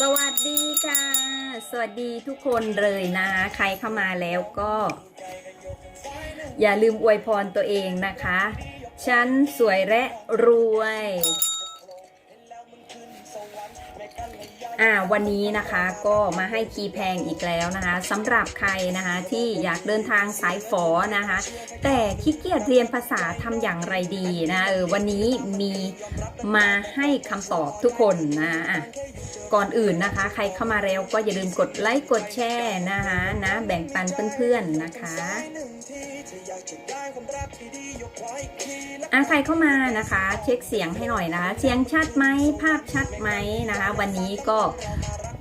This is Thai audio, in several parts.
สวัสดีค่ะ สวัสดีทุกคนเลยนะ ใครเข้ามาแล้วก็ อย่าลืมอวยพรตัวเองนะคะ ฉันสวยและรวย อ่าวันนี้นะคะก็มาให้คีย์แพงอีกแล้วนะคะสำหรับใครนะคะที่อยากเดินทางสายฝอนะคะ แต่ขี้เกียจเรียนภาษาทำอย่างไรดีนะเออวันนี้มีมาให้คำตอบทุกคนนะอะก่อนอื่นนะคะ ใครเข้ามาแล้วก็อย่าลืมกดไลค์กดแชร์นะคะนะแบ่งปันเพื่อนๆนะคะ อาใครเข้ามานะคะ เช็คเสียงให้หน่อยนะคะเสียงชัดไหมภาพชัดไหมนะคะ วันนี้ก็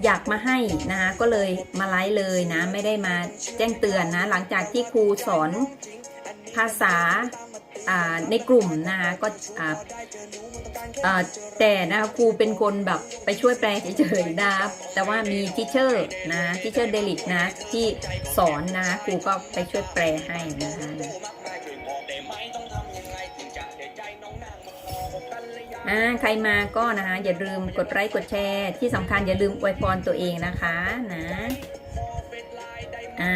อยากมาให้นะคะก็เลยมาไลฟ์เลยนะ ไม่ได้มาแจ้งเตือนนะ หลังจากที่ครูสอนภาษา ในกลุ่มนะคะก็แต่นะคะครูเป็นคนแบบไปช่วยแปลเฉยๆนะแต่ว่ามีทิเชอร์นะทิเชอร์เดลิกนะที่สอนนะครูก็ไปช่วยแปลให้นะคะใครมาก็นะคะอย่าลืมกดไลค์กดแชร์ ที่สำคัญอย่าลืมอวยพรตัวเองนะคะนะอ่า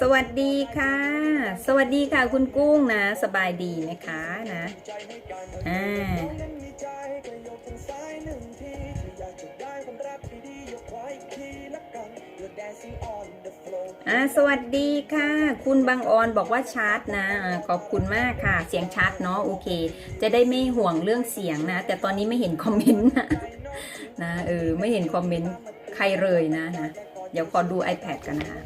สวัสดีค่ะ สวัสดีค่ะคุณกุ้งนะ สบายดีไหมคะนะอ่าอ่าสวัสดีค่ะ คุณบางออนบอกว่าชัดนะขอบคุณมากค่ะ เสียงชัดเนาะโอเค จะได้ไม่ห่วงเรื่องเสียงนะ แต่ตอนนี้ไม่เห็นคอมเมนต์นะนะเออไม่เห็นคอมเมนต์ใครเลยนะนะเดี๋ยวขอดู iPad กันนะคะ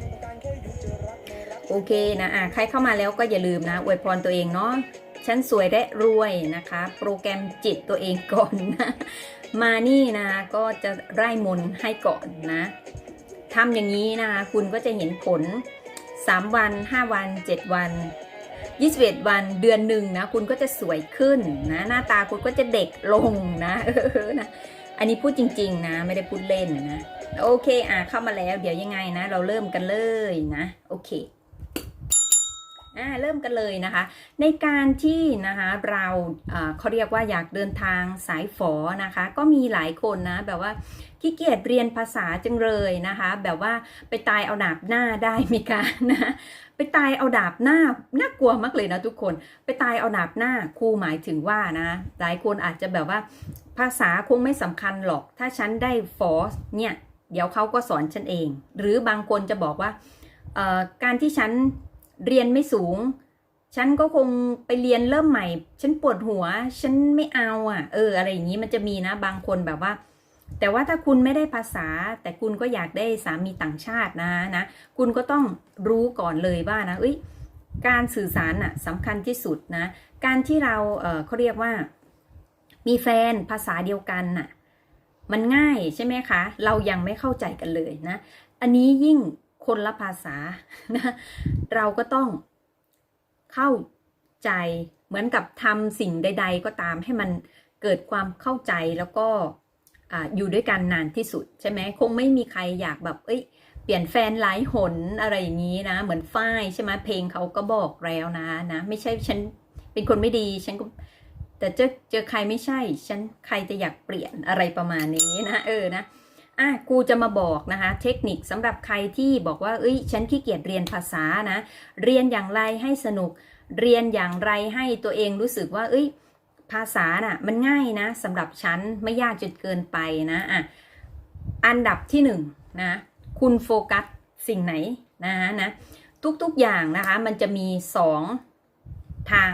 โอเคนะอะใครเข้ามาแล้วก็อย่าลืมนะอวยพรตัวเองเนาะฉันสวยและรวยนะคะ โปรแกรมจิตตัวเองก่อนนะมานี่นะก็จะไร่มนให้ก่อนนะทำอย่างนี้นะคะคุณก็จะเห็นผล 3 วัน 5 วัน 7 วัน 21 วันเดือนหนึ่งนะคุณก็จะสวยขึ้นนะหน้าตาคุณก็จะเด็กลงนะเออนะอันนี้พูดจริง ๆ นะ ไม่ได้พูดเล่นนะ โอเคอะเข้ามาแล้ว เดี๋ยวยังไงนะ เราเริ่มกันเลยนะ โอเค อ่าเริ่มกันเลยนะคะ ในการที่นะคะเราเขาเรียกว่าอยากเดินทางสายฝอนะคะ ก็มีหลายคนนะแบบว่าขี้เกียจเรียนภาษาจังเลยนะคะ แบบว่าไปตายเอาดาบหน้าได้ไหมคะนะไปตายเอาดาบหน้าน่ากลัวมากเลยนะทุกคนไปตายเอาดาบหน้าครูหมายถึงว่านะหลายคนอาจจะแบบว่าภาษาคงไม่สำคัญหรอก ถ้าฉันได้ฟอสเนี่ยเดี๋ยวเขาก็สอนฉันเอง หรือบางคนจะบอกว่าการที่ฉัน เรียนไม่สูง ฉันก็คงไปเรียนเริ่มใหม่ ฉันปวดหัว ฉันไม่เอาอะ เออ อะไรอย่างนี้มันจะมีนะบางคนแบบว่า แต่ว่าถ้าคุณไม่ได้ภาษา แต่คุณก็อยากได้สามีต่างชาตินะนะ คุณก็ต้องรู้ก่อนเลยว่านะเอ้ยการสื่อสารน่ะสำคัญที่สุดนะ การที่เราเออเขาเรียกว่า มีแฟนภาษาเดียวกันน่ะ มันง่ายใช่ไหมคะ เรายังไม่เข้าใจกันเลยนะ อันนี้ยิ่ง คนละภาษานะเราก็ต้องเข้าใจเหมือนกับทำสิ่งใด ๆ ก็ตามให้มันเกิดความเข้าใจแล้วก็อ่าอยู่ด้วยกันนานที่สุดใช่ไหมคงไม่มีใครอยากแบบเอ้ยเปลี่ยนแฟนหลายหนอะไรอย่างนี้นะ เหมือนฝ้ายใช่ไหมเพลงเขาก็บอกแล้วนะนะ ไม่ใช่ฉันเป็นคนไม่ดีฉันก็แต่เจอเจอใครไม่ใช่ ฉันใครจะอยากเปลี่ยนอะไรประมาณนี้นะ เออนะ อะกูจะมาบอกนะคะ เทคนิคสำหรับใครที่บอกว่าเอ้ย ฉันขี้เกียจเรียนภาษานะ เรียนอย่างไรให้สนุก เรียนอย่างไรให้ตัวเองรู้สึกว่า เอ้ย ภาษาน่ะ มันง่ายนะสำหรับฉันไม่ยากจนเกินไปนะอะอันดับที่หนึ่งนะ คุณโฟกัสสิ่งไหนนะนะ ทุกๆอย่างนะคะ มันจะมีสองทาง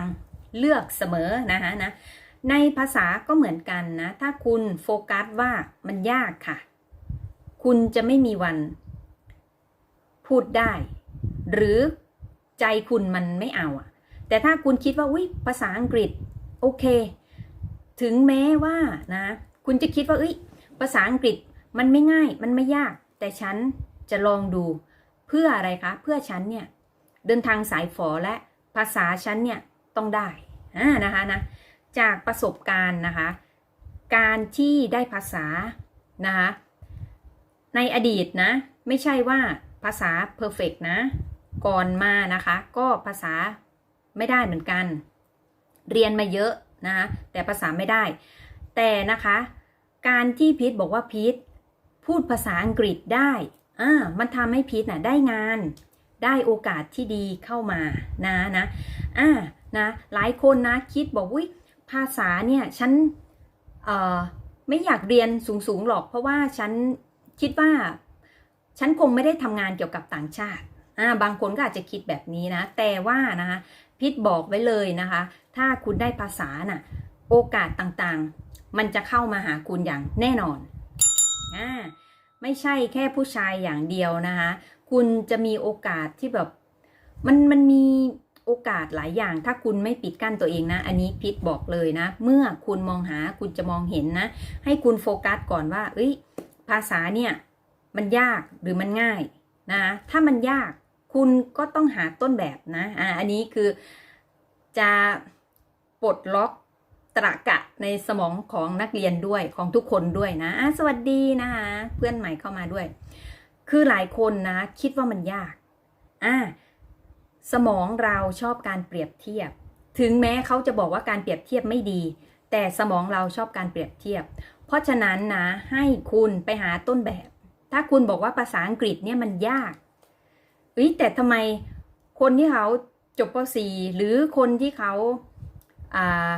เลือกเสมอนะคะนะในภาษาก็เหมือนกันนะ ถ้าคุณโฟกัสว่ามันยากค่ะ คุณจะไม่มีวัน พูดได้ หรือใจคุณมันไม่เอาอะแต่ถ้าคุณคิดว่าอุ้ยภาษาอังกฤษ โอเค ถึงแม้ว่านะ คุณจะคิดว่าเอ้ยภาษาอังกฤษมันไม่ง่าย มันไม่ยาก แต่ฉันจะลองดูเพื่ออะไรคะ เพื่อฉันเนี่ย เดินทางสายฝอและภาษาฉันเนี่ยต้องได้อ่านะคะนะจากประสบการณ์นะคะ การที่ได้ภาษานะคะ ในอดีตนะ ไม่ใช่ว่าภาษาเพอร์เฟกนะ ก่อนมานะคะ ก็ภาษาไม่ได้เหมือนกัน เรียนมาเยอะนะคะแต่ภาษาไม่ได้ แต่นะคะ การที่พีทบอกว่าพีทพูดภาษาอังกฤษได้อ่ามันทำให้พีทน่ะได้งานได้โอกาสที่ดีเข้ามานะนะอ่านะหลายคนนะคิดบอกวิภาษาเนี่ยฉันเอ่อไม่อยากเรียนสูงๆหรอกเพราะว่าฉัน คิดว่าฉันคงไม่ได้ทำงานเกี่ยวกับต่างชาติอ่าบางคนก็อาจจะคิดแบบนี้นะ แต่ว่านะคะพิทบอกไว้เลยนะคะ ถ้าคุณได้ภาษาน่ะ โอกาสต่างๆ มันจะเข้ามาหาคุณอย่างแน่นอนอ่าไม่ใช่แค่ผู้ชายอย่างเดียวนะคะ คุณจะมีโอกาสที่แบบมันมันมีโอกาสหลายอย่าง ถ้าคุณไม่ปิดกั้นตัวเองนะ อันนี้พิทบอกเลยนะ เมื่อคุณมองหาคุณจะมองเห็นนะ ให้คุณโฟกัสก่อนว่า เอ้ย ภาษาเนี่ยมันยากหรือมันง่ายนะถ้ามันยากคุณก็ต้องหาต้นแบบนะอ่าอันนี้คือจะปลดล็อกตรกะในสมองของนักเรียนด้วยของทุกคนด้วยนะะสวัสดีนะคะเพื่อนใหม่เข้ามาด้วย คือหลายคนนะคิดว่ามันยากอ่าสมองเราชอบการเปรียบเทียบ ถึงแม้เขาจะบอกว่าการเปรียบเทียบไม่ดี แต่สมองเราชอบการเปรียบเทียบ เพราะฉะนั้นนะให้คุณไปหาต้นแบบ ถ้าคุณบอกว่าภาษาอังกฤษเนี่ยมันยากเฮ้ยแต่ทำไมคนที่เขาจบป .4 หรือคนที่เขาอ่า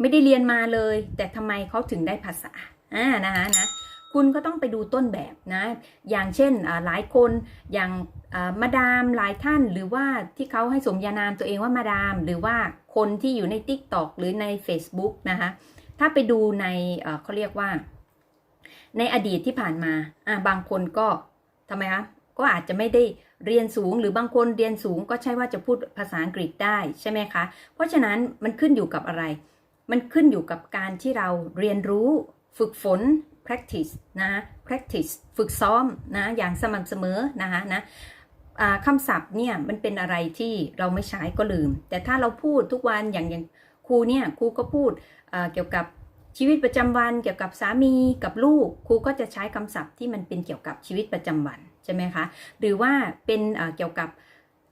ไม่ได้เรียนมาเลย แต่ทำไมเขาถึงได้ภาษาอ่านะคะนะคุณก็ต้องไปดูต้นแบบนะ อย่างเช่นหลายคนอย่างมาดามหลายท่านหรือว่าที่เขาให้สมญานามตัวเองว่ามาดาม หรือว่าคนที่อยู่ใน Tik t o อกหรือใน Facebook นะคะ ถ้าไปดูในเขาเรียกว่า ในอดีตที่ผ่านมาอ่าบางคนก็ทำไมคะก็อาจจะไม่ได้เรียนสูงหรือบางคนเรียนสูงก็ใช่ว่าจะพูดภาษาอังกฤษได้ใช่ไหมคะ เพราะฉะนั้นมันขึ้นอยู่กับอะไร มันขึ้นอยู่กับการที่เราเรียนรู้ฝึกฝน practice นะ practice ฝึกซ้อมนะอย่างสม่ำเสมอนะคะนะคำศัพท์เนี่ยมันเป็นอะไรที่เราไม่ใช้ก็ลืม แต่ถ้าเราพูดทุกวันอย่างอย่างครูเนี่ยครูก็พูด เกี่ยวกับชีวิตประจำวัน เกี่ยวกับสามีกับลูกครูก็จะใช้คำศัพท์ที่มันเป็นเกี่ยวกับชีวิตประจำวันใช่ไหมคะหรือว่าเป็นเกี่ยวกับ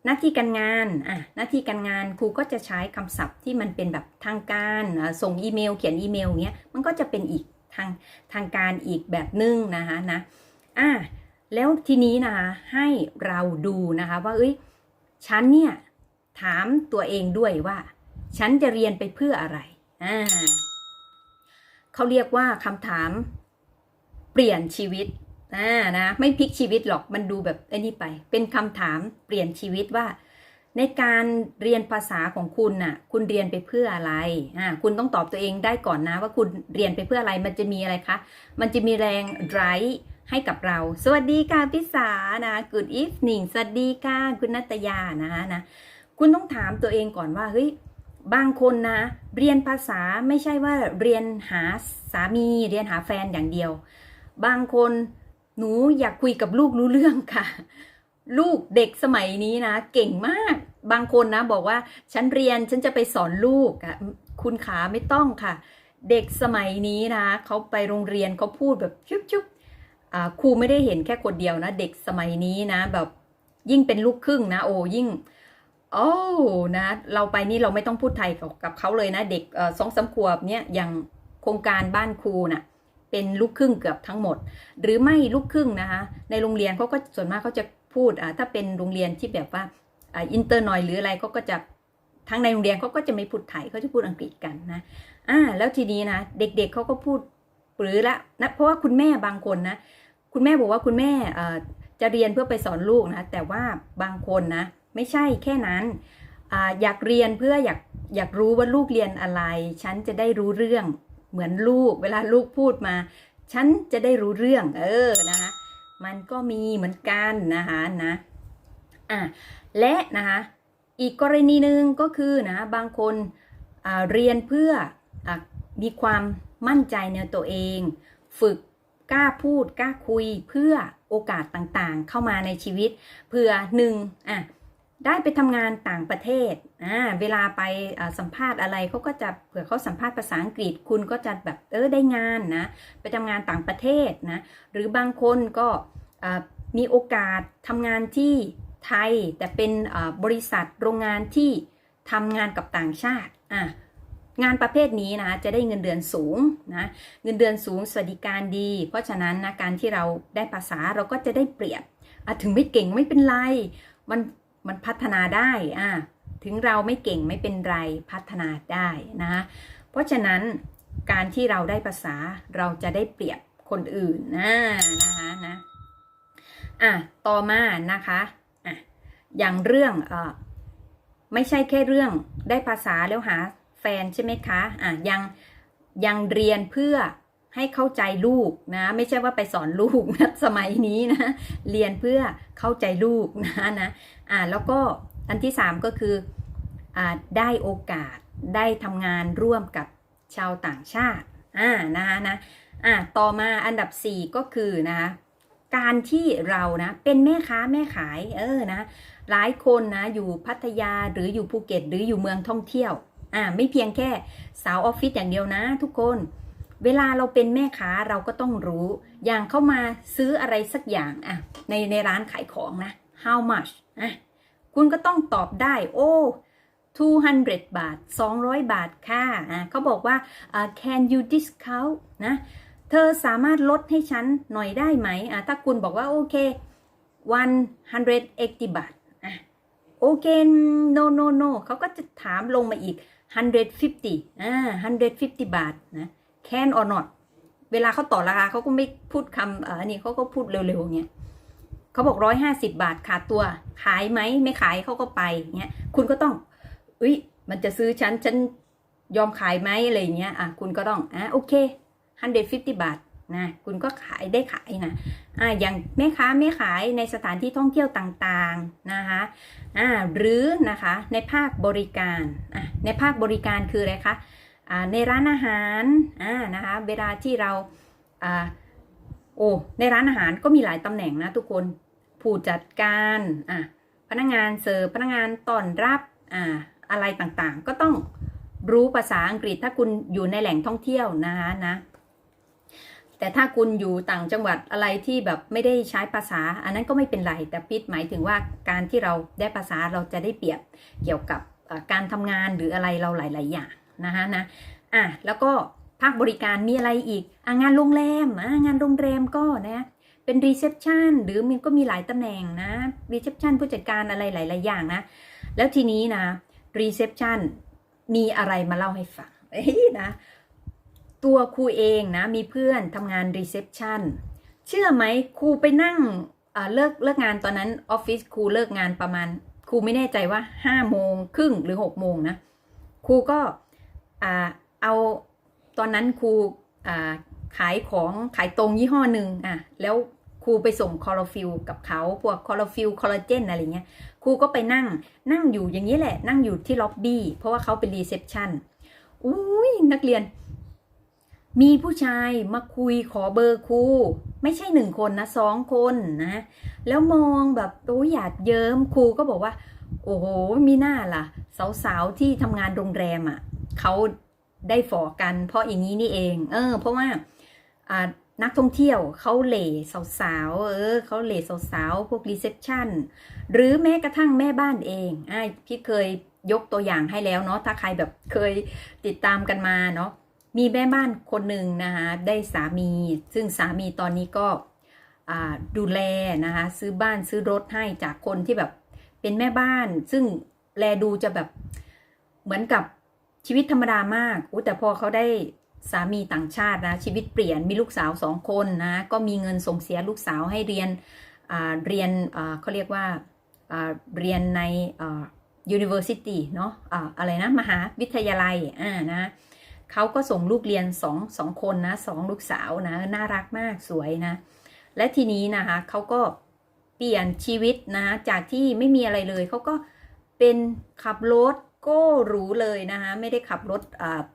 หน้าที่การงานอะหน้าที่การงานครูก็จะใช้คำศัพท์ที่มันเป็นแบบทางการส่งอีเมล เขียนอีเมลเงี้ยมันก็จะเป็นอีกทางทางการอีกแบบนึงนะคะนะอะแล้วทีนี้นะคะให้เราดูนะคะว่าเอ้ยฉันเนี่ยถามตัวเองด้วยว่า ฉันจะเรียนไปเพื่ออะไร อ่าเขาเรียกว่าคำถามเปลี่ยนชีวิตอ่านะไม่พลิกชีวิตหรอกมันดูแบบไอ้นี่ไป เป็นคำถามเปลี่ยนชีวิตว่า ในการเรียนภาษาของคุณน่ะ คุณเรียนไปเพื่ออะไรอ่าคุณต้องตอบตัวเองได้ก่อนนะว่าคุณเรียนไปเพื่ออะไรมันจะมีอะไรคะมันจะมีแรงไ i ร์ให้กับเรา สวัสดีค่ะพิสานะ Good evening สวัสดีค่ะคุณนัตยานะคะนะ คุณต้องถามตัวเองก่อนว่าเฮ้ย บางคนนะ เรียนภาษาไม่ใช่ว่าเรียนหาสามีเรียนหาแฟนอย่างเดียว บางคนหนูอยากคุยกับลูกรู้เรื่องค่ะ ลูกเด็กสมัยนี้นะ เก่งมาก บางคนนะ บอกว่าฉันเรียนฉันจะไปสอนลูกอะคุณขาไม่ต้องค่ะ เด็กสมัยนี้นะเขาไปโรงเรียนเขาพูดแบบชุบชุบครูไม่ได้เห็นแค่คนเดียวนะ เด็กสมัยนี้นะ แบบยิ่งเป็นลูกครึ่งนะ โอ้ยิ่ง โอ้นะ เราไปนี่เราไม่ต้องพูดไทยกับเขาเลยนะ เด็กสองสามขวบเนี่ยอย่างโครงการบ้านครูนะ่ะเป็นลูกครึ่งเกือบทั้งหมด หรือไม่ลูกครึ่งนะคะในโรงเรียนเขาก็ส่วนมากเขาจะพูดอ่าถ้าเป็นโรงเรียนที่แบบว่าอ่าอินเตอร์หน่อยหรืออะไรเขาก็จะทั้งในโรงเรียนเขาก็จะไม่พูดไทยเขาจะพูดอังกฤษกันนะอ่าแล้วทีนี้นะเด็กๆเเขาก็พูดหรือละนะเพราะว่าคุณแม่บางคนนะคุณแม่บอกว่าคุณแม่จะเรียนเพื่อไปสอนลูกนะแต่ว่าบางคนนะ ไม่ใช่แค่นั้นออยากเรียนเพื่ออยากอยากรู้ว่าลูกเรียนอะไร ฉันจะได้รู้เรื่องเหมือนลูก เวลาลูกพูดมา ฉันจะได้รู้เรื่อง เออนะคะมันก็มีเหมือนกันนะคะนะอะและนะคะอีกกรณีหนึ่งก็คือนะบางคนเรียนเพื่ออมีความมั่นใจในตัวเอง ฝึกกล้าพูดกล้าคุยเพื่อโอกาสต่างๆ เข้ามาในชีวิตเพื่อหนึ่งอะ ได้ไปทำงานต่างประเทศอ่าเวลาไปสัมภาษณ์อะไรเขาก็จะเผื่อเขาสัมภาษณ์ภาษาอังกฤษ คุณก็จะแบบเออได้งานนะไปทำงานต่างประเทศนะหรือบางคนก็มีโอกาสทำงานที่ไทย แต่เป็นบริษัทโรงงานที่ทำงานกับต่างชาติอะงานประเภทนี้นะจะได้เงินเดือนสูงนะเงินเดือนสูงสวัสดิการดี เพราะฉะนั้นนะการที่เราได้ภาษาเราก็จะได้เปรียบถึงไม่เก่งไม่เป็นไร มัน มันพัฒนาได้อะถึงเราไม่เก่งไม่เป็นไรพัฒนาได้นะเพราะฉะนั้นการที่เราได้ภาษาเราจะได้เปรียบคนอื่นนะนะคะนะอะต่อมานะคะอะอย่างเรื่องเออไม่ใช่แค่เรื่องได้ภาษาแล้วหาแฟนใช่ไหมคะอะยังยังเรียนเพื่อ ให้เข้าใจลูกนะ ไม่ใช่ว่าไปสอนลูกนะสมัยนี้นะ เรียนเพื่อเข้าใจลูกนะนะอะแล้วก็อันที่สามก็คืออ่าได้โอกาสได้ทำงานร่วมกับชาวต่างชาติอ่านะคะนะอะต่อมาอันดับ 4 ก็คือนะคะการที่เรานะเป็นแม่ค้าแม่ขายเออนะหลายคนนะอยู่พัทยาหรืออยู่ภูเก็ต หรืออยู่เมืองท่องเที่ยวอ่าไม่เพียงแค่สาวออฟฟิศอย่างเดียวนะทุกคน เวลาเราเป็นแม่ค้าเราก็ต้องรู้ อย่างเข้ามาซื้ออะไรสักอย่างอะในในร้านขายของนะ how much อะคุณก็ต้องตอบได้ โอ้ 200 บาท 200 บาทค่ะอะเขาบอกว่าอ่า can you discount นะ เธอสามารถลดให้ฉันหน่อยได้ไหมอะถ้าคุณบอกว่าโอเค 180 บาทอะโอเค no no no เขาก็จะถามลงมาอีก 150อ่า150 บาทนะ can or not เวลาเขาต่อราคาเขาก็ไม่พูดคำเออนี่เขาก็พูดเร็วๆเงี้ยเขาบอกร้อยห้าสิบาทขาดตัวขายไหมไม่ขายเขาก็ไปเงี้ยคุณก็ต้องอุ้ยมันจะซื้อฉันฉันยอมขายไหมอะไรเงี้ยอะคุณก็ต้องอะโอเค150บาทนะคุณก็ขายได้ขายนะอะอย่างแม่ค้าแม่ขายในสถานที่ท่องเที่ยวต่างๆนะคะอ่าหรือนะคะในภาคบริการอะในภาคบริการคืออะไรคะ ในร้านอาหารนะคะเวลาที่เราอโอ้ในร้านอาหารก็มีหลายตำแหน่งนะทุกคนผู้จัดการพนักงานเสิร์ฟพนักงานต้อนรับอ่าอะไรต่างๆ ก็ต้องรู้ภาษาอังกฤษถ้าคุณอยู่ในแหล่งท่องเที่ยวนะคะนะแต่ถ้าคุณอยู่ต่างจังหวัดอะไรที่แบบไม่ได้ใช้ภาษา อันนั้นก็ไม่เป็นไรแต่พิษหมายถึงว่าการที่เราได้ภาษาเราจะได้เปรียบเกี่ยวกับการทำงานหรืออะไรเราหลาย ๆ อย่าง นะคะนะอะแล้วก็ภาคบริการมีอะไรอีกองานโรงแรมงานโรงแรมก็นะเป็นรีเซพชันหรือมันก็มีหลายตำแหน่งนะรีเซพชันผู้จัดการอะไรหลาย ๆ อย่างนะ แล้วทีนี้นะรีเซพชันมีอะไรมาเล่าให้ฟังเอ้ยนะตัวครูเองนะมีเพื่อนทำงานรีเซพชันเชื่อไหมครูไปนั่งเลิกเลิกงานตอนนั้นออฟฟิศครูเลิกงานประมาณครูไม่แน่ใจว่าห้าโมงครึ่งหรือหกโมงนะครูก็ อ่าเอาตอนนั้นครูอ่าขายของขายตรงยี่ห้อหนึ่งอะแล้วครูไปส่งคอร์ฟิลกับเขาพวกคอร์ฟิลคอลลาเจนอะไรเงี้ยครูก็ไปนั่งนั่งอยู่อย่างนี้แหละ นั่งอยู่ที่ล็อบบี้เพราะว่าเขาเป็นรีเซพชันอุ้ยนักเรียน มีผู้ชายมาคุยขอเบอร์ครูไม่ใช่หนึ่งคนนะสองคนนะ แล้วมองแบบโอ้ยหยาดเยิ้มครูก็บอกว่า โอ้โหมีหน้าล่ะ สาวๆที่ทำงานโรงแรมอะ เขาได้ฝอกัน เพราะอย่างนี้นี่เอง เออ เพราะว่าอ่านักท่องเที่ยวเขาเหล่สาวๆ เออเขาเหล่สาวๆ พวกรีเซพชันหรือแม้กระทั่งแม่บ้านเองอ่าพี่เคยยกตัวอย่างให้แล้วเนาะถ้าใครแบบเคยติดตามกันมาเนาะมีแม่บ้านคนหนึ่งนะคะได้สามี ซึ่งสามีตอนนี้ก็ดูแลนะคะซื้อบ้านซื้อรถให้จากคนที่แบบเป็นแม่บ้าน ซึ่งแลดูจะแบบเหมือนกับ ชีวิตธรรมดามากอู้แต่พอเขาได้สามีต่างชาตินะชีวิตเปลี่ยนมีลูกสาวสองคนนะก็มีเงินส่งเสียลูกสาวให้เรียนเรียนเขาเรียกว่าเรียนใน university เนาะอ่าอะไรนะ มหาวิทยาลัยอ่านะเขาก็ส่งลูกเรียนสองสองคนนะสองลูกสาวนะน่ารักมากสวยนะ และทีนี้นะคะเขาก็เปลี่ยนชีวิตนะจากที่ไม่มีอะไรเลยเขาก็เป็นขับรถ ก้หรูเลยนะคะไม่ได้ขับรถ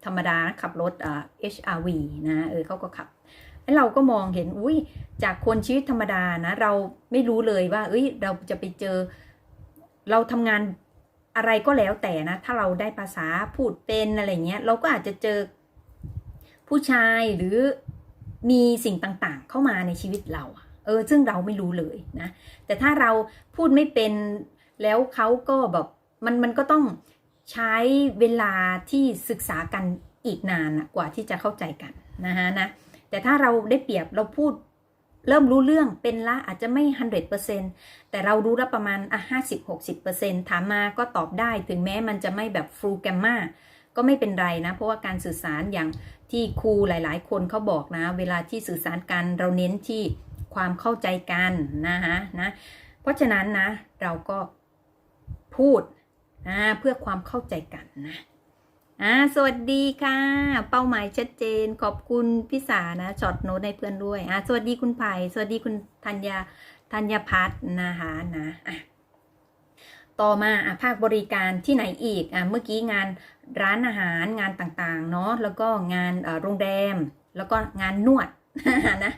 ธรรมดาขับรถ HRV นะเออเขาก็ขับอ้เราก็มองเห็นอุ้ยจากคนชีวิตธรรมดานะ เราไม่รู้เลยว่า เอ้ยเราจะไปเจอ เราทำงานอะไรก็แล้วแต่นะ ถ้าเราได้ภาษาพูดเป็นอะไรเงี้ย เราก็อาจจะเจอผู้ชายหรือมีสิ่งต่างๆ เข้ามาในชีวิตเรา เออ ซึ่งเราไม่รู้เลยนะ แต่ถ้าเราพูดไม่เป็นแล้วเขาก็แบบมันมันก็ต้อง ใช้เวลาที่ศึกษากันอีกนานกว่าที่จะเข้าใจกันนะฮะนะแต่ถ้าเราได้เปรียบเราพูดเริ่มรู้เรื่องเป็นละอาจจะไม่ฮันเดเปอร์เซ็นแต่เรารู้ล้วประมาณอะห้าสิบหกสิบเปอร์เซ็นถามมาก็ตอบได้ถึงแม้มันจะไม่แบบฟลูแกมมาก็ไม่เป็นไรนะ เพราะว่าการสื่อสารอย่างที่ครูหลาย ๆ คนเขาบอกนะ เวลาที่สื่อสารกันเราเน้นที่ความเข้าใจกันนะฮะนะเพราะฉะนั้นนะเราก็พูด เพื่อความเข้าใจกันนะอ่าสวัสดีค่ะ เป้าหมายชัดเจน ขอบคุณพี่สานะช็อตโน้ตในเพื่อนด้วยอ่าสวัสดีคุณไผ่สวัสดีคุณธัญญาธัญพัฒนะคะนะอะต่อมาอะภาคบริการที่ไหนอีกอะเมื่อกี้งานร้านอาหารงานต่างๆเนาะแล้วก็งานโรงแรมแล้วก็งานนวดนะ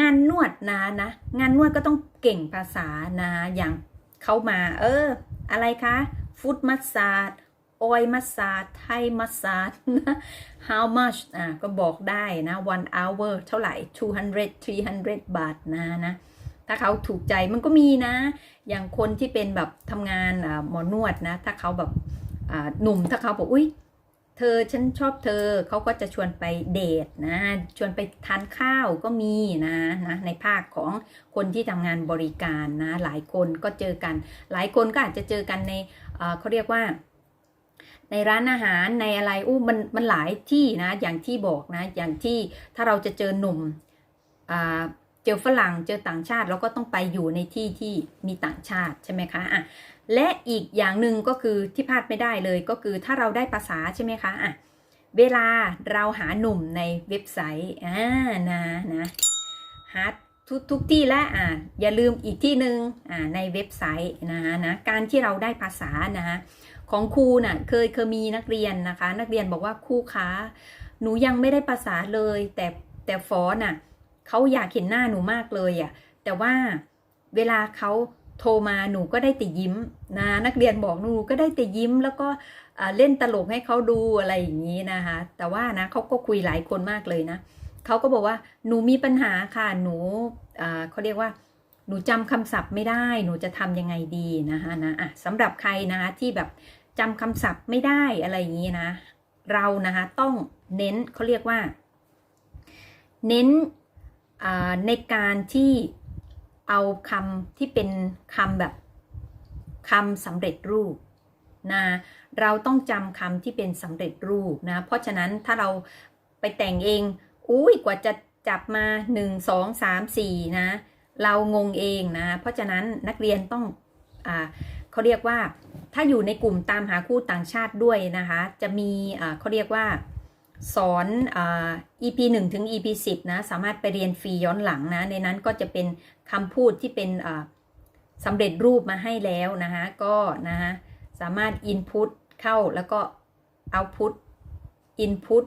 งานนวดนะนะงานนวดก็ต้องเก่งภาษานะอย่างเข้ามา เออ อะไรคะ ฟุตมัสซาดออยมัสซาดไทยมัสซาด how much อะก็บอกได้นะ one hour เท่าไหร่ 200 300 บาทนะนะ ถ้าเขาถูกใจมันก็มีนะ อย่างคนที่เป็นแบบทำงานหมอนวดนะ ถ้าเขาแบบหนุ่มถ้าเขาบอกอุ้ยเธอฉันชอบเธอเขาก็จะชวนไปเดทนะชวนไปทานข้าวก็มีนะนะในภาคของคนที่ทำงานบริการนะหลายคนก็เจอกัน หลายคนก็อาจจะเจอกันใน เขาเรียกว่า ในร้านอาหารในอะไรอู้มันมันหลายที่นะ อย่างที่บอกนะ อย่างที่ถ้าเราจะเจอหนุ่มเจอฝรั่งเจอต่างชาติเราก็ต้องไปอยู่ในที่ที่มีต่างชาติใช่ไหมคะอะและอีกอย่างหนึ่งก็คือที่พลาดไม่ได้เลยก็คือถ้าเราได้ภาษาใช่ไหมคะอะเวลาเราหาหนุ่มในเว็บไซต์อ่านะนะหา ทุกทุกที่และอะอย่าลืมอีกที่หนึ่งอ่าในเว็บไซต์นะนะการที่เราได้ภาษานะของครูน่ะเคยเคยมีนักเรียนนะคะ นักเรียนบอกว่าครูคะหนูยังไม่ได้ภาษาเลย แต่แต่ฟอน่ะเขาอยากเห็นหน้าหนูมากเลยอะแต่ว่าเวลาเขาโทรมาหนูก็ได้แต่ยิ้มนะนักเรียนบอกหนูก็ได้แต่ยิ้ม แล้วก็เล่นตลกให้เขาดูอะไรอย่างนี้นะคะแต่ว่านะเขาก็คุยหลายคนมากเลยนะ เขาก็บอกว่าหนูมีปัญหาค่ะหนูเขาเรียกว่า หนูจำคำศัพท์ไม่ได้ หนูจะทำยังไงดีนะคะนะอะสำหรับใครนะคะที่แบบจำคำศัพท์ไม่ได้อะไรอย่างนี้นะ เรานะคะต้องเน้นเขาเรียกว่า เน้นในการที่เอาคำที่เป็นคำแบบคำสำเร็จรูปนะเราต้องจำคำที่เป็นสำเร็จรูปนะ เพราะฉะนั้นถ้าเราไปแต่งเอง อุ้ยกว่าจะจับมา1 2 3 4นะ เรางงเองนะ เพราะฉะนั้นนักเรียนต้องอ่าเขาเรียกว่าถ้าอยู่ในกลุ่มตามหาคู่ต่างชาติด้วยนะคะ จะมีเขาเรียกว่าสอนอ EP 1 ถึง EP 10 นะ สามารถไปเรียนฟรีย้อนหลังนะ ในนั้นก็จะเป็นคำพูดที่เป็นสำเร็จรูปมาให้แล้วนะคะก็นะคะสามารถ Input เข้าแล้วก็ Output Input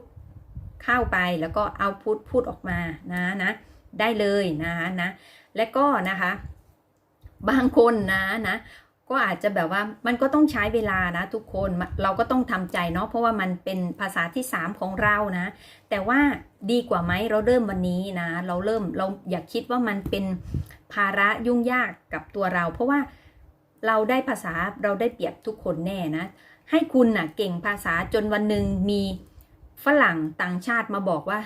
เข้าไปแล้วก็ Output พูดออกมานะนะได้เลยนะนะและก็นะคะบางคนนะนะก็อาจจะแบบว่ามันก็ต้องใช้เวลานะทุกคนเราก็ต้องทำใจเนาะเพราะว่ามันเป็นภาษาที่ 3 ของเรานะ แต่ว่าดีกว่าไหมเราเริ่มวันนี้นะ เราเริ่มเราอย่าคิดว่ามันเป็นภาระยุ่งยากกับตัวเรา เพราะว่าเราได้ภาษาเราได้เปรียบทุกคนแน่นะ ให้คุณน่ะเก่งภาษาจนวันหนึ่งมี ฝรั่งต่างชาติมาบอกว่า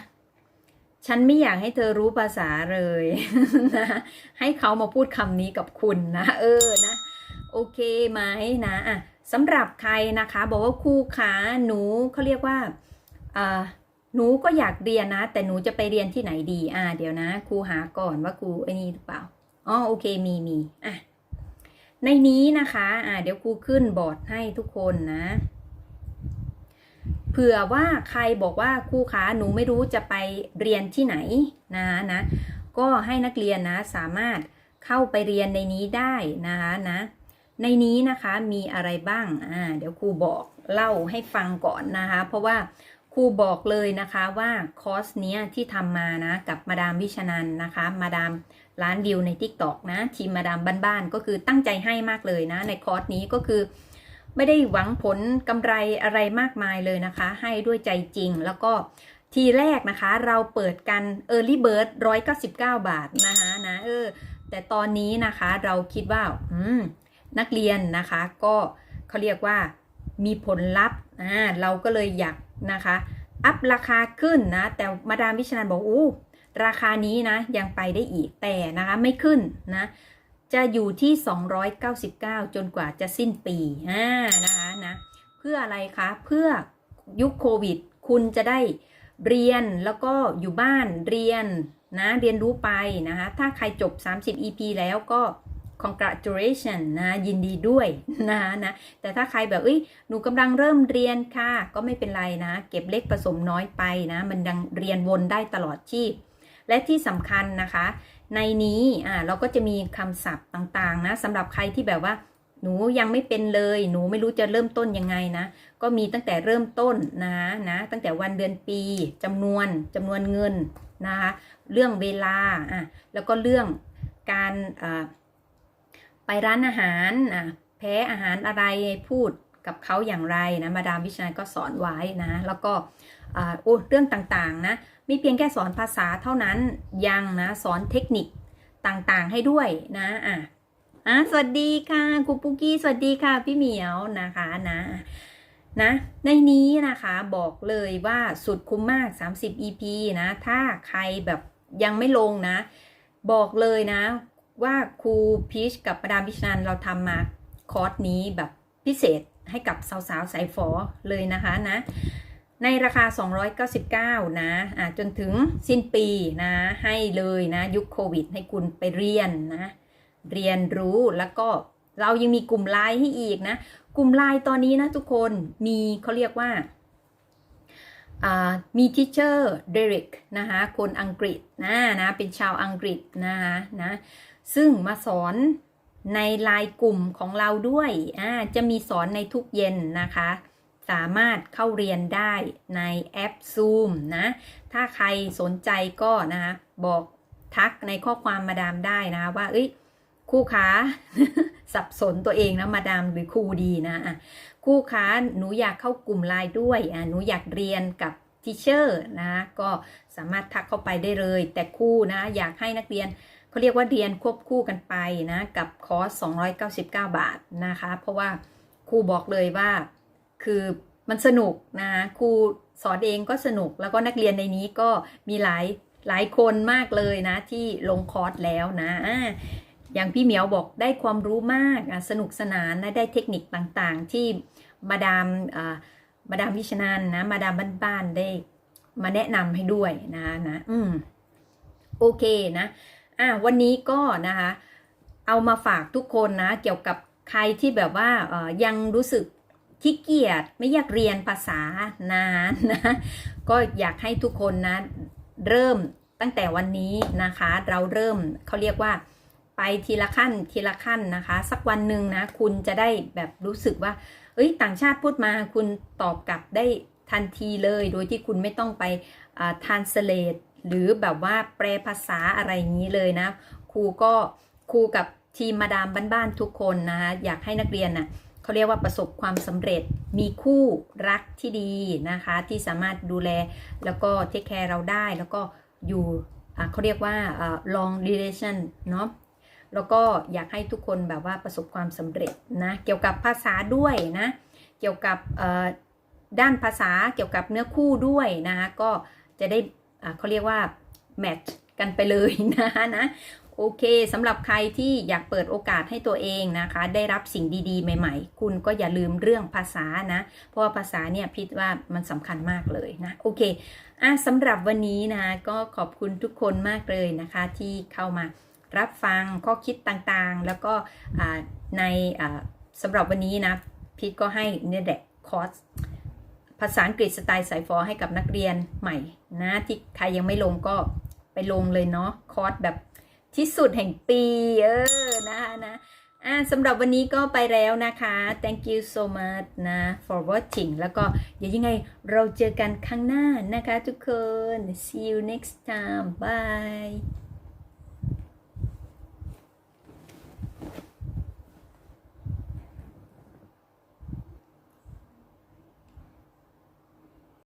ฉันไม่อยากให้เธอรู้ภาษาเลยนะให้เขามาพูดคำนี้กับคุณนะ เออนะโอเคไหมนะอะสำหรับใครนะคะ บอกว่าครูขาหนูเขาเรียกว่าอ่าหนูก็อยากเรียนนะ แต่หนูจะไปเรียนที่ไหนดีอ่าเดี๋ยวนะครูหาก่อนว่าครูไอ้นี่หรือเปล่าอ๋อโอเคมีมีอะในนี้นะคะอ่าเดี๋ยวครูขึ้นบอร์ดให้ทุกคนนะ ผื่อว่าใครบอกว่าครูขาหนูไม่รู้จะไปเรียนที่ไหนนะนะก็ให้นักเรียนนะสามารถเข้าไปเรียนในนี้ได้นะคะนะในนี้นะคะมีอะไรบ้างอ่าเดี๋ยวครูบอกเล่าให้ฟังก่อนนะคะ เพราะว่าครูบอกเลยนะคะว่าคอร์สเนี้ยที่ทำมานะกับมาดามวิชนันนะคะ มาดามร้านวิวใน t ิ k t o k นะทีมมาดามบ้านๆก็คือตั้งใจให้มากเลยนะในคอร์สนี้ก็คือ ไม่ได้หวังผลกำไรอะไรมากมายเลยนะคะ ให้ด้วยใจจริงแล้วก็ทีแรกนะคะเราเปิดกัน Early Bird 199 บาทนะคะนะเออแต่ตอนนี้นะคะเราคิดว่าอืมนักเรียนนะคะก็เขาเรียกว่ามีผลลัพธ์อ่าเราก็เลยอยากนะคะ อัพราคาขึ้นนะ แต่มาดามวิชนันบอกอู้ราคานี้นะยังไปได้อีกแต่นะคะไม่ขึ้นนะ จะอยู่ที่ 299 จนกว่าจะสิ้นปีอ่านะคะนะเพื่ออะไรคะ เพื่อยุคโควิด คุณจะได้เรียนแล้วก็อยู่บ้านเรียนนะ เรียนรู้ไปนะคะ ถ้าใครจบ 30 EP แล้วก็ congratulation นะยินดีด้วยนะนะแต่ถ้าใครแบบเอ้ยหนูกำลังเริ่มเรียนค่ะ ก็ไม่เป็นไรนะ เก็บเล็กผสมน้อยไปนะ มันยังเรียนวนได้ตลอดชีพ และที่สำคัญนะคะ ในนี้อ่าเราก็จะมีคำศัพท์ต่างๆนะสำหรับใครที่แบบว่า หนูยังไม่เป็นเลย หนูไม่รู้จะเริ่มต้นยังไงนะ ก็มีตั้งแต่เริ่มต้นนะนะ ตั้งแต่วันเดือนปีจำนวนจำนวนเงินนะคะเรื่องเวลาอะแล้วก็เรื่องการอ่าไปร้านอาหารอะแพ้อาหารอะไรพูด กับเขาอย่างไรนะมาดามวิชัยก็สอนไว้นะแล้วก็อ่าโอ้เรื่องต่างๆนะไม่เพียงแค่สอนภาษาเท่านั้นยังนะสอนเทคนิคต่างๆให้ด้วยนะอะอะสวัสดีค่ะครูปุกกี้สวัสดีค่ะพี่เหมียวนะคะนะนะในนี้นะคะบอกเลยว่าสุดคุ้มมาก 30 EP นะ ถ้าใครแบบยังไม่ลงนะ บอกเลยนะ ว่าครูพีชกับประดามพิชนันเราทำมาคอร์สนี้แบบพิเศษ ให้กับสาวๆสายฝอเลยนะคะนะ ในราคา 299 นะอะจนถึงสิ้นปีนะ ให้เลยนะ ยุคโควิด ให้คุณไปเรียนนะ เรียนรู้แล้วก็เรายังมีกลุ่มไลน์ให้อีกนะ กลุ่มไลน์ตอนนี้นะทุกคนมีเขาเรียกว่าอ่ามีทิเชอร์เดริกนะคะคนอังกฤษนะนะเป็นชาวอังกฤษนะคะนะซึ่งมาสอน ในไลน์กลุ่มของเราด้วยอ่าจะมีสอนในทุกเย็นนะคะ สามารถเข้าเรียนได้ในแอป Zoom นะ ถ้าใครสนใจก็นะคะบอกทักในข้อความมาดามได้นะว่าเอ้ยครู่ขาสับสนตัวเองนะมาดามหรือครูดีนะะครู่ขาหนูอยากเข้ากลุ่มไลน์ด้วยอะหนูอยากเรียนกับทิเชอร์นะก็สามารถทักเข้าไปได้เลย แต่คู่นะอยากให้นักเรียน เขาเรียกว่าเรียนควบคู่กันไปนะกับคอร์ส299 บาทนะคะ เพราะว่าครูบอกเลยว่าคือมันสนุกนะครูสอนเองก็สนุกแล้วก็นักเรียนในนี้ก็มีหลายหลายคนมากเลยนะที่ลงคอร์สแล้วนะอย่างพี่เหมียวบอกได้ความรู้มากสนุกสนานนะได้เทคนิคต่างๆ ที่มาดามมาดามวิชนันนะมาดามบ้านๆได้มาแนะนำให้ด้วยนะนะอืมโอเคนะ อะวันนี้ก็นะคะ เอามาฝากทุกคนนะ เกี่ยวกับใครที่แบบว่าเออยังรู้สึกขี้เกียจไม่อยากเรียนภาษานานนะก็อยากให้ทุกคนนะ เริ่มตั้งแต่วันนี้นะคะ เราเริ่มเขาเรียกว่าไปทีละขั้นทีละขั้นนะคะ สักวันหนึ่งนะคุณจะได้แบบรู้สึกว่า เอ้ยต่างชาติพูดมาคุณตอบกลับได้ทันทีเลย โดยที่คุณไม่ต้องไปอ่า translate หรือแบบว่าแปลภาษาอะไรงนี้เลยนะ ครูก็ครูกับทีมมาดามบ้านๆทุกคนนะคะอยากให้นักเรียนน่ะเขาเรียกว่าประสบความสำเร็จมีคู่รักที่ดีนะคะ ที่สามารถดูแลแล้วก็เทคแคร์เราได้แล้วก็อยู่เขาเรียกว่าอ่า long relation เนาะแล้วก็อยากให้ทุกคนแบบว่าประสบความสำเร็จนะเกี่ยวกับภาษาด้วยนะเกี่ยวกับด้านภาษาเกี่ยวกับเนื้อคู่ด้วยนะคะก็จะได้ เขาเรียกว่าแมทกันไปเลยนะนะโอเคสำหรับใครที่อยากเปิดโอกาสให้ตัวเองนะคะ ได้รับสิ่งดีๆ ใหม่ ๆ คุณก็อย่าลืมเรื่องภาษานะ เพราะว่าภาษาเนี่ยพิดว่ามันสำคัญมากเลยนะ โอเคอะสำหรับวันนี้นะคะก็ขอบคุณทุกคนมากเลยนะคะ ที่เข้ามารับฟังข้อคิดต่างๆ แล้วก็ในสำหรับวันนี้นะพีทก็ให้เนี่ยแหละคอร์ส ภาษาอังกฤษสไตล์สายฟอให้กับนักเรียนใหม่นะที่ใครยังไม่ลงก็ไปลงเลยเนาะคอร์สแบบที่สุดแห่งปี เออนะคะนะอ่าสำหรับวันนี้ก็ไปแล้วนะคะ thank you so much นะ for watching แล้วก็เดี๋ยวยังไงเราเจอกันครั้งหน้านะคะทุกคน see you next time bye